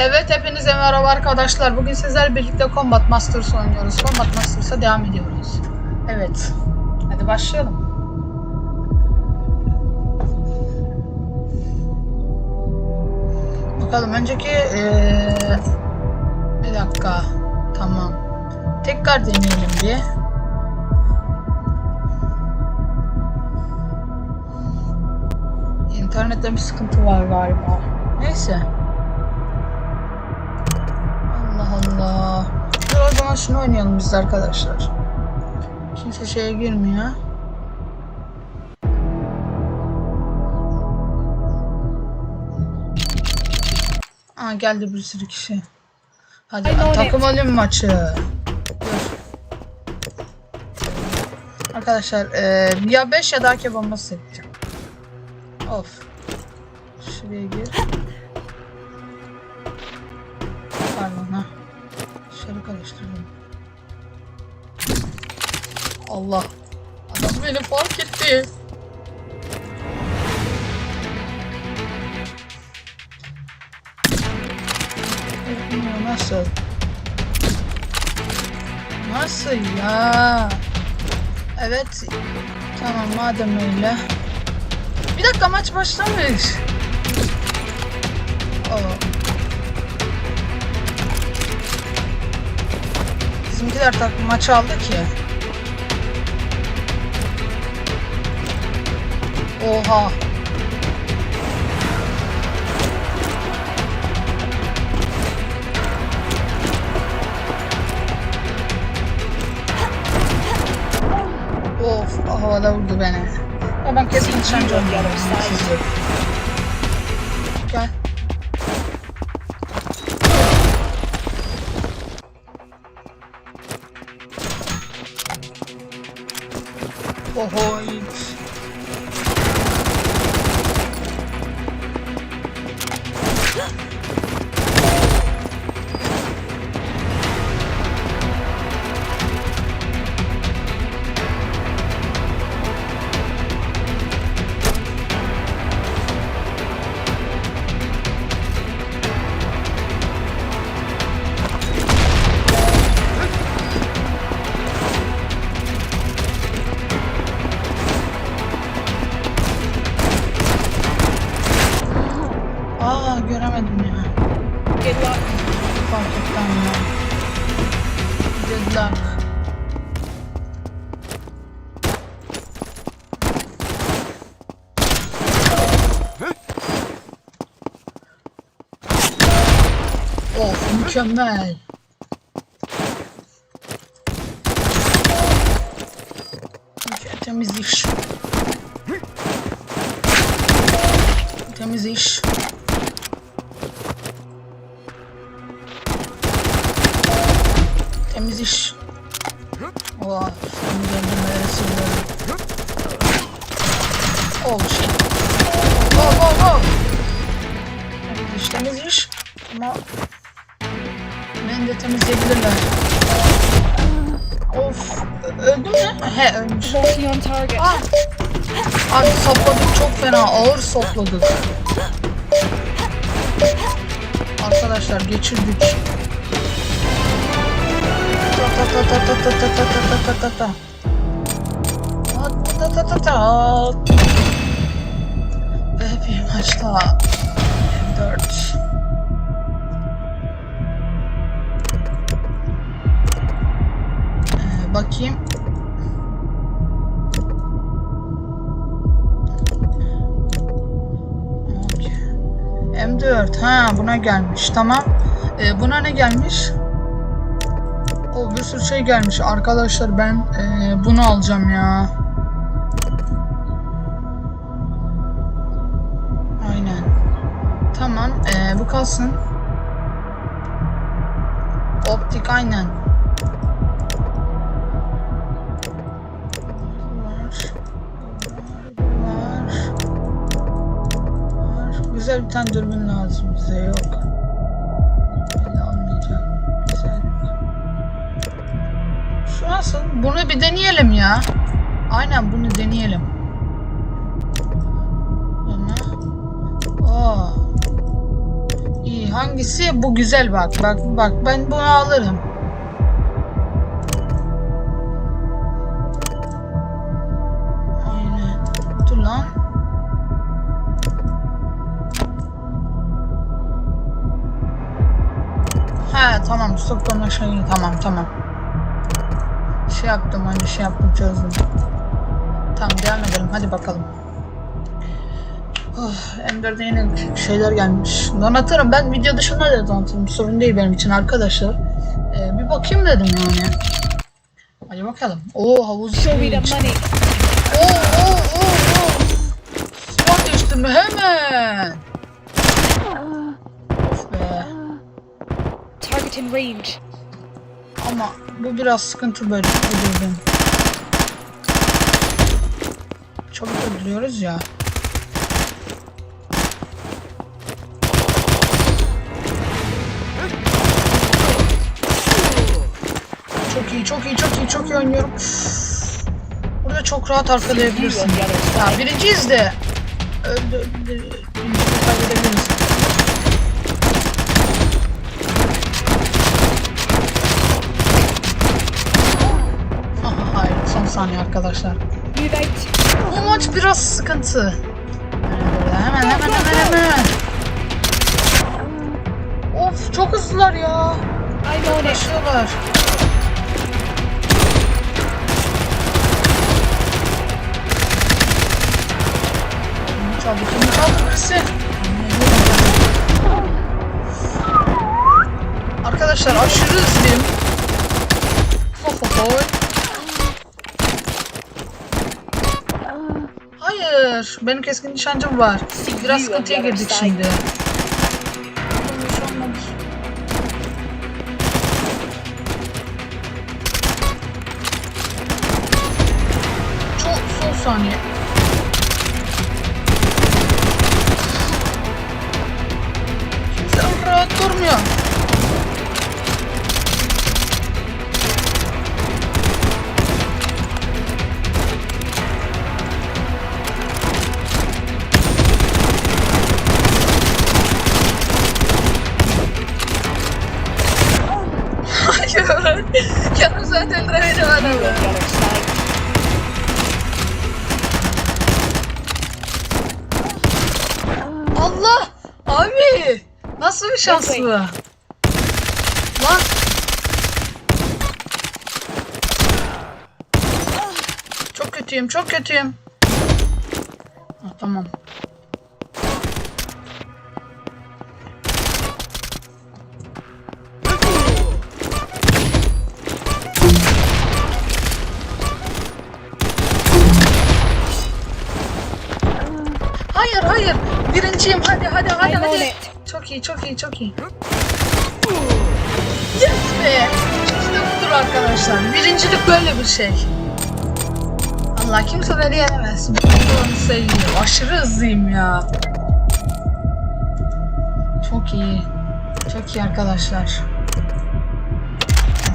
Evet hepinize merhaba arkadaşlar. Bugün sizlerle birlikte Combat Masters oynuyoruz. Combat Masters'a devam ediyoruz. Evet. Hadi başlayalım. Bakalım önceki eee, bir dakika. Tamam. Tekrar deneyelim bir. İnternette bir sıkıntı var galiba. Neyse. Şunu oynayalım biz arkadaşlar. Kimse şeye girmiyor. Aa geldi bir sürü kişi. Hadi takım oyun maçı. Dur. Arkadaşlar eee, ya 5 ya da AK bombası yapacağım. Of. Şuraya gir. Karıştırdım. Allah. Adam beni fark etti. Nasıl? Nasıl ya? Evet. Tamam madem öyle. Bir dakika maç başlamış. Oo. Bizimkiler takım maç aldı ki. Oha. Of havada vurdu beni. Ya ben kesin nişancı sizi. Gel. Mükemmel. Mükemmel temiz iş. Temiz iş. Temiz iş. Oha. Şimdi döndürmeleri siliyorum. Oh shit. Go go go. Temiz iş temiz iş. Ama beni de temizleyebilirler. Of. Öldü mü? He ölmüş. Ah! Abi sapladık çok fena ağır sapladık. Arkadaşlar geçirdik. Ta ta ta ta ta ta ta ta ta ta ta ta. Ta ta ta ta. Ve bir maç daha. M4. Bakayım. Okey. M4 ha buna gelmiş tamam. Ee, buna ne gelmiş? O bir sürü şey gelmiş arkadaşlar ben e, bunu alacağım ya. Aynen. Tamam e, bu kalsın. Optik aynen. Güzel bir tane dürbün lazım bize yok. Almayacağım. Güzel. Şu nasıl? Bunu bir deneyelim ya. Aynen bunu deneyelim. Ama. Aa. İyi. iyi. Hangisi? Bu güzel bak. Bak bak ben bunu alırım. He tamam Stockholm'a şey tamam tamam. Şey yaptım hani şey yaptım çözdüm. Tamam devam edelim hadi bakalım. Oh, M4'e yine şeyler gelmiş. Donatırım ben video dışında da donatırım. Sorun değil benim için arkadaşlar. Ee, bir bakayım dedim yani. Hadi bakalım. Oo havuz. Show me the money. Oo oo oo oo. Spot değiştirme hemen. Of be. Target in range. Ama bu biraz sıkıntı böyle öldürdüm. Çabuk öldürüyoruz ya. Çok iyi, çok iyi, çok iyi, çok iyi oynuyorum. Burada çok rahat arkalayabilirsin. Ya birinciyiz de öldü, kaybedebiliriz. Aha, hayır, son saniye arkadaşlar. Bu maç biraz sıkıntı. Hemen hemen hemen hemen. Of çok hızlılar ya. Kimi çaldı? Kimi çaldı birisi? Arkadaşlar aşırı hızlıyım. Ho ho ho. Hayır, benim keskin nişancım var. Biraz sıkıntıya girdik şimdi. Çok son saniye. Nasıl bir şans Bekleyin. bu? Lan! Çok kötüyüm, çok kötüyüm. Ah, tamam. Hayır, hayır. Birinciyim. Hadi, hadi, hadi, hadi. Çok iyi, çok iyi, çok iyi. Yes be! İşte budur arkadaşlar. Birincilik böyle bir şey. Allah kimse beni yenemez. Bunu seveyim. Aşırı hızlıyım ya. Çok iyi. Çok iyi arkadaşlar.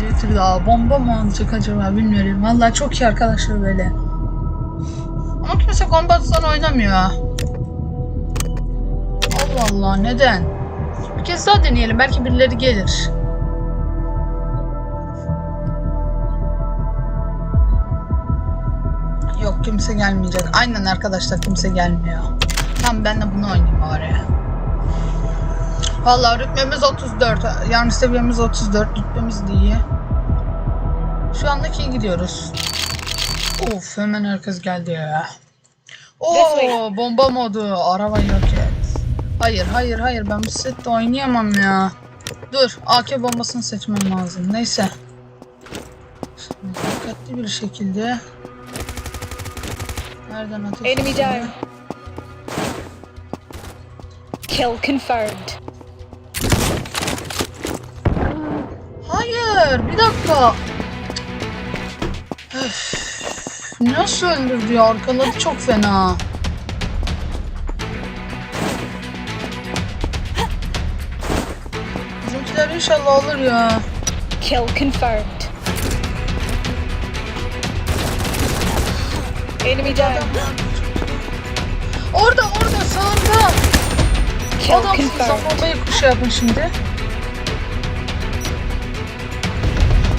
Bir tur daha. Bomba mı olacak acaba bilmiyorum. Vallahi çok iyi arkadaşlar böyle. Ama kimse kombatsan oynamıyor. Allah neden? Bir kez daha deneyelim belki birileri gelir. Yok kimse gelmeyecek. Aynen arkadaşlar kimse gelmiyor. Tamam ben de bunu oynayayım bari. Vallahi rütbemiz 34. Yani seviyemiz 34. Rütbemiz de iyi. Şu andaki iyi gidiyoruz. Of hemen herkes geldi ya. Oo bomba modu. Araba yok. Hayır hayır hayır ben bu sette oynayamam ya. Dur AK bombasını seçmem lazım. Neyse. Şimdi dikkatli bir şekilde. Nereden ateş Enemy down. Kill confirmed. Hayır bir dakika. Öf, nasıl öldürdü ya arkaladı çok fena. İnşallah alır ya. Kill confirmed. Enemy down. Orada orada sağında. Kill Adamsınız confirmed. bombayı şey yapın şimdi.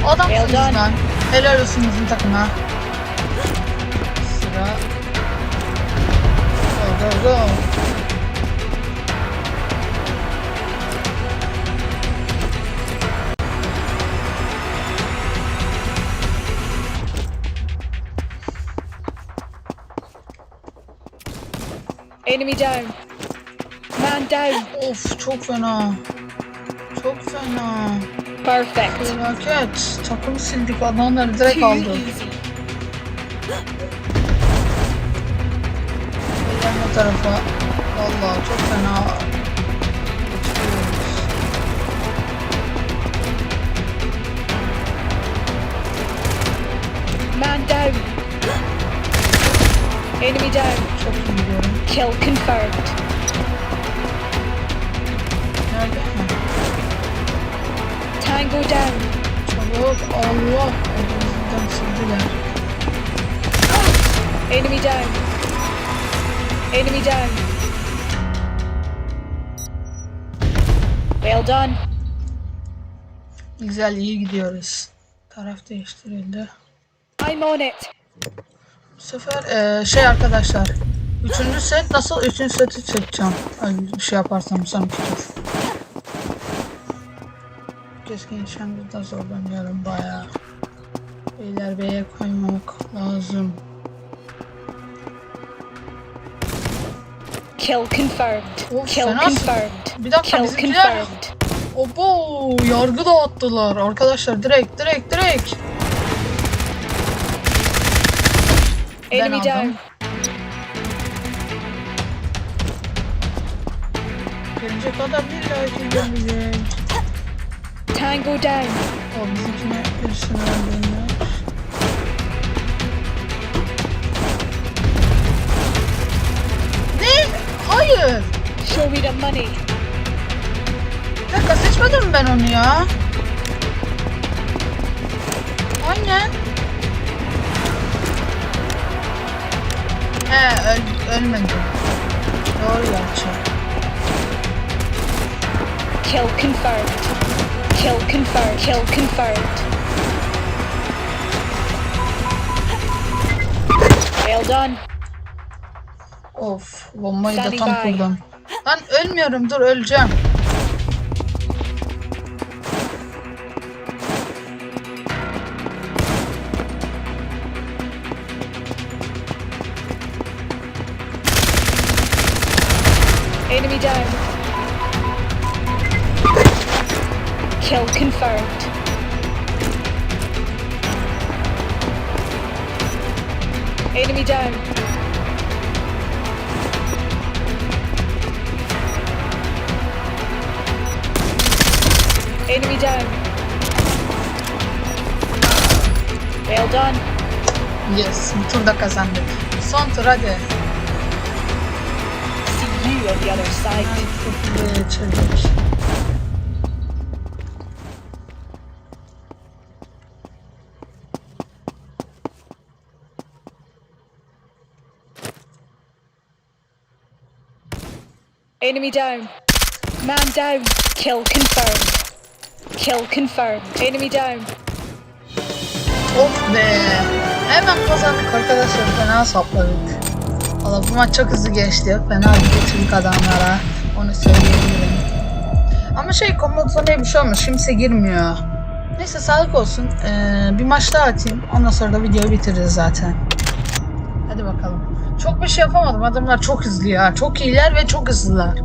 Adamsınız Well lan. Helal olsun bizim takıma. Sıra. Go go go. Enemy down. Man down. Of çok fena. Çok fena. Perfect. Felaket. Takımı sildik adamları direkt aldı. Gelme tarafa. Vallahi çok fena. Man down. Enemy down. Çok iyi gidiyorum. Kill confirmed. Nerede? Tango down. Çabuk. Allah. Elimizden sildiler. Enemy down. Enemy down. Well done. Güzel iyi gidiyoruz. Taraf değiştirildi. I'm on it. Bu sefer eee, şey arkadaşlar. Üçüncü set nasıl? Üçüncü seti çekeceğim. Ay, bir şey yaparsam sonraki tur. Keskin nişancıda zorlanıyorum bayağı. Beyler B'ye koymamak lazım. Kill confirmed. Oh, Kill confirmed. Bir dakika Kill bizimkiler. confirmed. Obo yargı dağıttılar. Arkadaşlar direkt direkt direkt. Ben Enemy aldım. Gelecek illaki gelecek. Tango down. O bizimkine. Ne? Hayır. Show me the money. Bir dakika seçmedim ben onu ya. Aynen. He öl ölmedi. Doğru gerçi. Kill confirmed. Kill confirmed. Kill confirmed. Well done. Of bombayı da Standing tam by. kurdum. Lan ölmüyorum dur öleceğim. Enemy down. Kill confirmed. Enemy down. Enemy down. Well done. Yes bir turda kazandık. Son tur hadi. See you on the other side. Enemy down. Man down. Kill confirmed. Kill confirmed. Enemy down. Of be. Hemen kazandık arkadaşlar. Fena sapladık. Valla bu maç çok hızlı geçti. Fena geçirdik adamlara. Onu söyleyebilirim. Ama şey combat zonaya bir şey olmuş. Kimse girmiyor. Neyse sağlık olsun. Ee, bir maç daha atayım. Ondan sonra da videoyu bitiririz zaten. Hadi bakalım. Çok bir şey yapamadım. Adamlar çok hızlı ya. Çok iyiler ve çok hızlılar.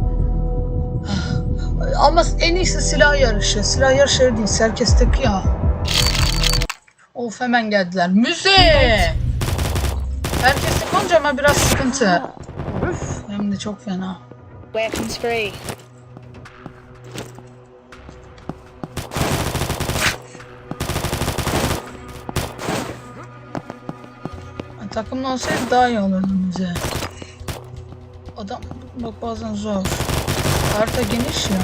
Ama en iyisi silah yarışı. Silah yarışı değil. Herkes tek ya. Of hemen geldiler. Müze! Herkes tek ama biraz sıkıntı. Üf, hem de çok fena. Weapons free. Takımlı olsaydı daha iyi olurdu müze. Adam bak bazen zor. Harita geniş ya.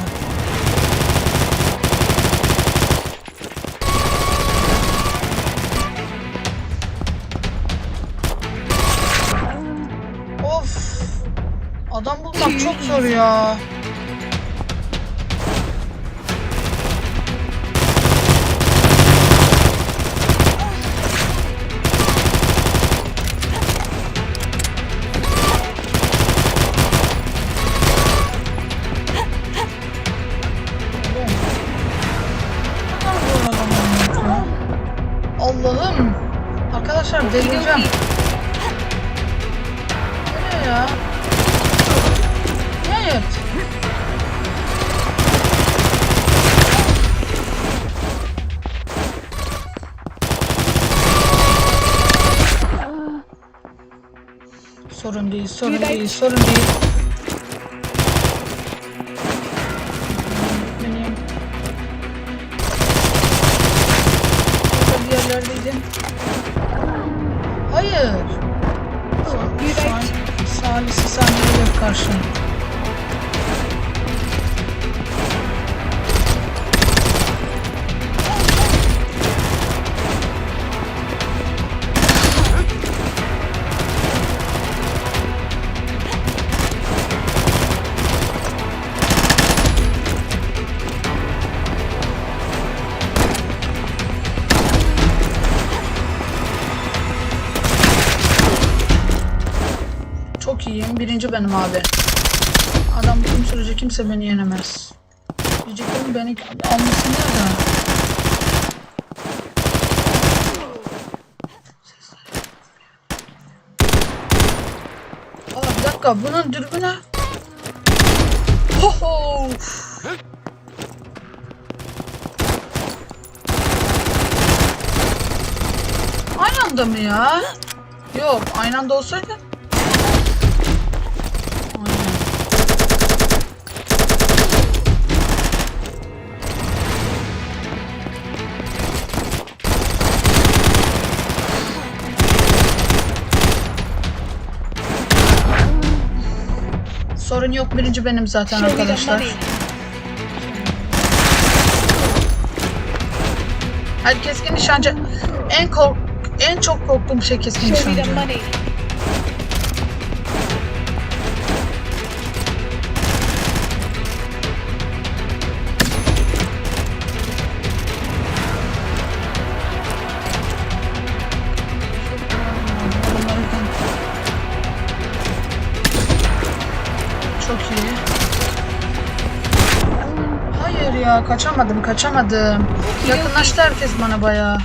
Of. Adam bulmak çok zor ya. Delireceğim. Bu ne ya? Hayır. Sorun değil, sorun değil, sorun değil. Çok iyiyim. Birinci benim abi. Adam bütün sürece kimse beni yenemez. Diyeceklerim beni almasınlar da. Aa bir dakika bunun dürbünü. Ho ho. Aynı anda mı ya? Yok aynı anda olsaydı. Sorun yok birinci benim zaten arkadaşlar. Hayır keskin nişancı en kork en çok korktuğum şey keskin nişancı. Ya kaçamadım kaçamadım. Yakınlaştı herkes bana bayağı.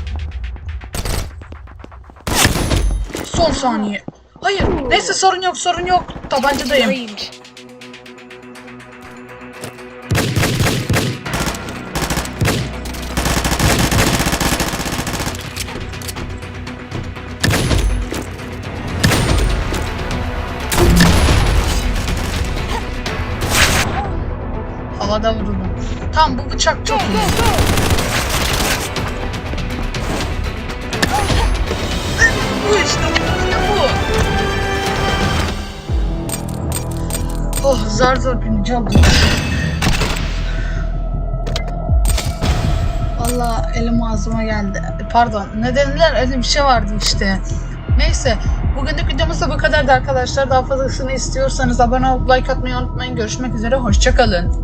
Son saniye. Hayır neyse sorun yok sorun yok. Tabancadayım. Havada vuruldum. Tam bu bıçak çok iyi. Bu işte bu işte bu. Oh zar zor birinci oldum. Valla elim ağzıma geldi. Pardon ne dediler öyle bir şey vardı işte. Neyse bugünlük videomuz da bu kadardı arkadaşlar. Daha fazlasını istiyorsanız abone olup like atmayı unutmayın. Görüşmek üzere hoşçakalın.